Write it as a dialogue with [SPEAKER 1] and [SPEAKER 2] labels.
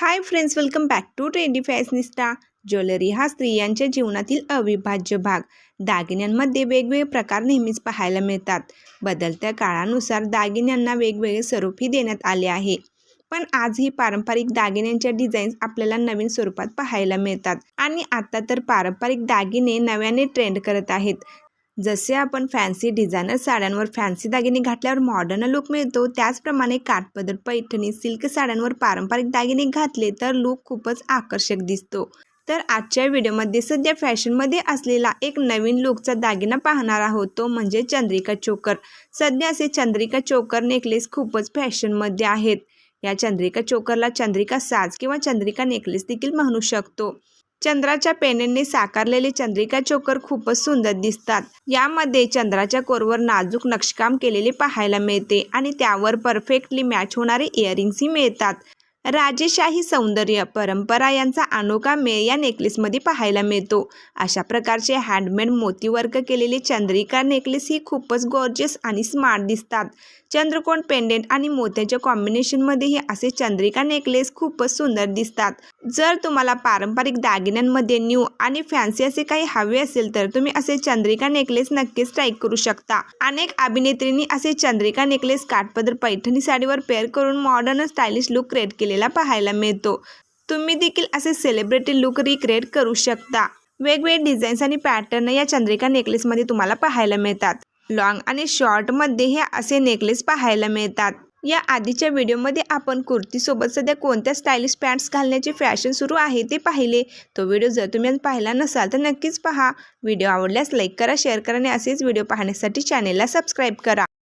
[SPEAKER 1] Hi friends welcome back to trendy fashionista jewellery हा स्त्रियांच्या जीवनातील अविभाज्य भाग. दागिन्यांमध्ये वेगवेगळे प्रकार नेहमीच पाहायला मिळतात. बदलत्या काळानुसार दागिन्यांना वेगवेगळे स्वरूपही देण्यात आले आहे. पण आजही पारंपरिक दागिन्यांच्या डिझाईन्स आपल्याला नवीन स्वरूपात पाहायला मिळतात. आणि आता तर पारंपरिक दागिने नव्याने ट्रेंड करत आहेत. जसे आपण फॅन्सी डिझायनर साड्यांवर फॅन्सी दागिने घातल्यावर मॉडर्न लुक मिळतो त्याचप्रमाणे काठपदर पैठणी सिल्क साड्यांवर पारंपरिक दागिने घातले तर लुक खूपच आकर्षक दिसतो. तर आजच्या व्हिडिओमध्ये सध्या फॅशनमध्ये असलेला एक नवीन लुकचा दागिना पाहणार आहोत तो म्हणजे चंद्रिका चोकर. सध्या असे चंद्रिका चोकर नेकलेस खूपच फॅशनमध्ये आहेत. या चंद्रिका चोकरला चंद्रिका साज किंवा चंद्रिका नेकलेस देखील म्हणू शकतो. चंद्राच्या पेनेंनी साकारलेले चंद्रिका चोकर खूपच सुंदर दिसतात. यामध्ये चंद्राच्या कोरवर नाजूक नक्षीकाम केलेले पाहायला मिळते आणि त्यावर परफेक्टली मॅच होणारे इयरिंग्सही मिळतात. राजेशाही सौंदर्य परंपरा यांचा अनोखा मेळ या नेकलेसमध्ये पाहायला मिळतो. अशा प्रकारचे हँडमेड मोतीवर्क केलेले चंद्रिका नेकलेस ही खूपच गॉर्जियस आणि स्मार्ट दिसतात. चंद्रकोण पेंडेंट आणि मोत्याच्या कॉम्बिनेशनमध्येही असे चंद्रिका नेकलेस खूपच सुंदर दिसतात. जर तुम्हाला पारंपरिक दागिन्यांमध्ये न्यू आणि फॅन्सी असे काही हवे असेल तर तुम्ही असे चंद्रिका नेकलेस नक्कीच ट्राय करू शकता. अनेक अभिनेत्रींनी असे चंद्रिका नेकलेस काठपदर पैठणी साडीवर पेअर करून मॉडर्न स्टायलिश लुक क्रिएट केलेला पाहायला मिळतो. तुम्ही देखील असे सेलिब्रिटी लुक रिक्रिएट करू शकता. वेगवेगळे डिझाईन्स आणि पॅटर्न या चंद्रिका नेकलेसमध्ये तुम्हाला पाहायला मिळतात. लॉंग आणि शॉर्टमध्ये हे असे नेकलेस पाहायला मिळतात. या आधीच्या व्हिडिओमध्ये आपण कुर्तीसोबत सध्या कोणत्या स्टायलिश पॅन्ट्स घालण्याची फॅशन सुरू आहे ते पाहिले. तो व्हिडिओ जर तुम्ही पाहिला नसाल तर नक्कीच पहा. व्हिडिओ आवडल्यास लाईक करा शेअर करा आणि असेच व्हिडिओ पाहण्यासाठी चॅनेलला सबस्क्राईब करा.